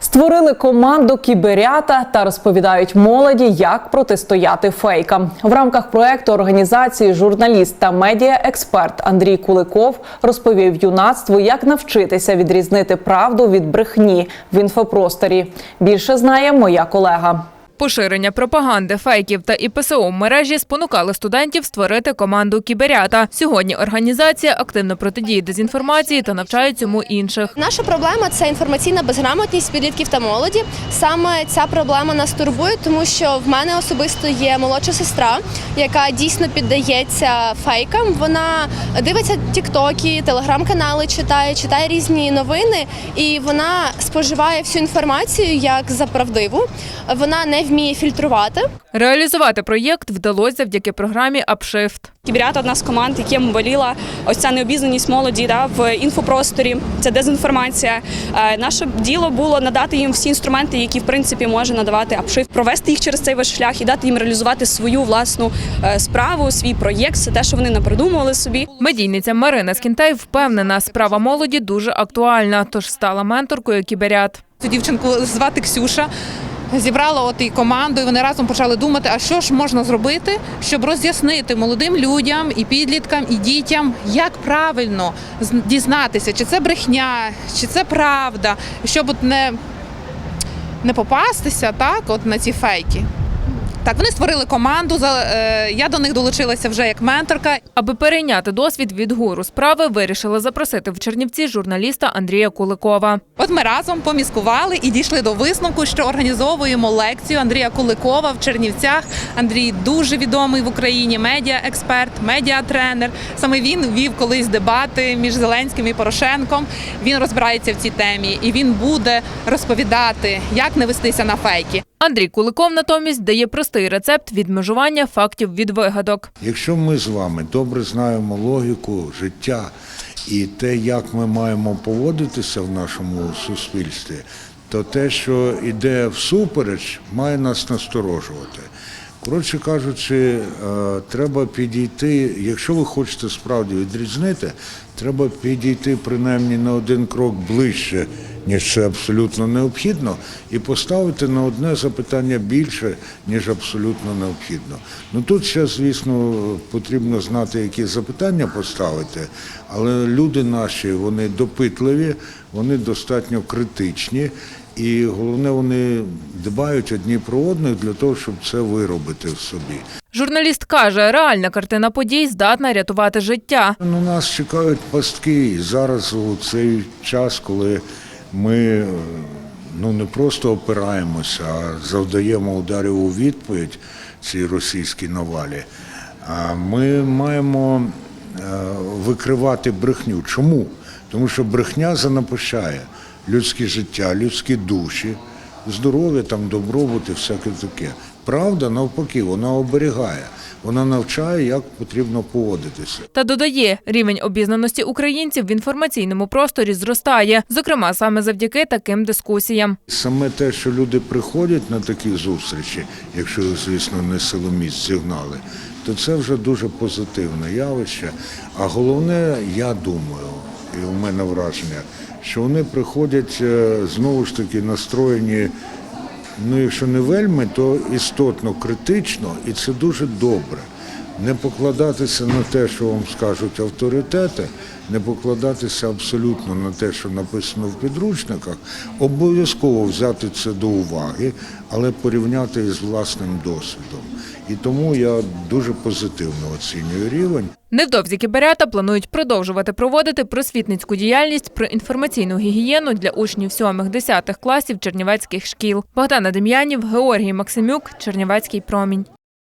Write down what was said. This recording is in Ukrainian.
Створили команду кіберята та розповідають молоді, як протистояти фейкам. В рамках проекту організації журналіст та медіаексперт Андрій Куликов розповів юнацтву, як навчитися відрізнити правду від брехні в інфопросторі. Більше знає моя колега. Поширення пропаганди, фейків та ІПСО в мережі спонукали студентів створити команду кіберята. Сьогодні організація активно протидіє дезінформації та навчає цьому інших. Наша проблема це інформаційна безграмотність підлітків та молоді. Саме ця проблема нас турбує, тому що в мене особисто є молодша сестра, яка дійсно піддається фейкам. Вона дивиться тіктоки, телеграм-канали читає, читає різні новини, і вона споживає всю інформацію як за правдиву. Вона не вміє фільтрувати. Реалізувати проєкт вдалося завдяки програмі Апшифт. Кіберят одна з команд, яким боліла ось ця необізнаність молоді да, в інфопросторі, це дезінформація. Е, наше діло було надати їм всі інструменти, які в принципі може надавати апшиф, провести їх через цей весь шлях і дати їм реалізувати свою власну е, справу, свій проєкт, все те, що вони напридумували собі. Медійниця Марина Скінтай впевнена, справа молоді дуже актуальна, тож стала менторкою кіберят. Цю дівчинку звати Ксюша. Зібрала от і команду, і вони разом почали думати, а що ж можна зробити, щоб роз'яснити молодим людям, і підліткам, і дітям, як правильно дізнатися, чи це брехня, чи це правда, щоб от не, не попастися так, от на ці фейки. Так, вони створили команду. за- е, Я до них долучилася вже як менторка. Аби перейняти досвід від гуру справи, вирішили запросити в Чернівці журналіста Андрія Куликова. От ми разом поміскували і дійшли до висновку, що організовуємо лекцію Андрія Куликова в Чернівцях. Андрій дуже відомий в Україні медіаексперт, медіатренер. Саме він вів колись дебати між Зеленським і Порошенком. Він розбирається в цій темі і він буде розповідати, як не вестися на фейки. Андрій Куликов натомість дає простий рецепт відмежування фактів від вигадок. Якщо ми з вами добре знаємо логіку життя і те, як ми маємо поводитися в нашому суспільстві, то те, що йде всупереч, має нас насторожувати. Коротше кажучи, е, треба підійти, якщо ви хочете справді відрізнити, треба підійти принаймні на один крок ближче, ніж це абсолютно необхідно, і поставити на одне запитання більше, ніж абсолютно необхідно. Ну тут ще, звісно, потрібно знати, які запитання поставити, але люди наші вони допитливі, вони достатньо критичні. І головне, вони дбають одні про одних для того, щоб це виробити в собі. Журналіст каже, реальна картина подій здатна рятувати життя. Ну, нас чекають пастки. І зараз у цей час, коли ми ну, не просто опираємося, а завдаємо ударів у відповідь цій російській навалі, а ми маємо е, викривати брехню. Чому? Тому що брехня занапищає людське життя, людські душі, здоров'я, там, добробут і всяке таке. Правда, навпаки, вона оберігає, вона навчає, як потрібно поводитися. Та додає, рівень обізнаності українців в інформаційному просторі зростає, зокрема саме завдяки таким дискусіям. Саме те, що люди приходять на такі зустрічі, якщо, звісно, не силоміць сигнали, то це вже дуже позитивне явище. А головне, я думаю, і у мене враження, що вони приходять е, знову ж таки настроєні, ну якщо не вельми, то істотно критично, і це дуже добре. Не покладатися на те, що вам скажуть авторитети, не покладатися абсолютно на те, що написано в підручниках, обов'язково взяти це до уваги, але порівняти із власним досвідом. І тому я дуже позитивно оцінюю рівень. Невдовзі кіберята планують продовжувати проводити просвітницьку діяльність про інформаційну гігієну для учнів 7-10 класів чернівецьких шкіл. Богдана Дем'янів, Георгій Максимюк, Чернівецький промінь.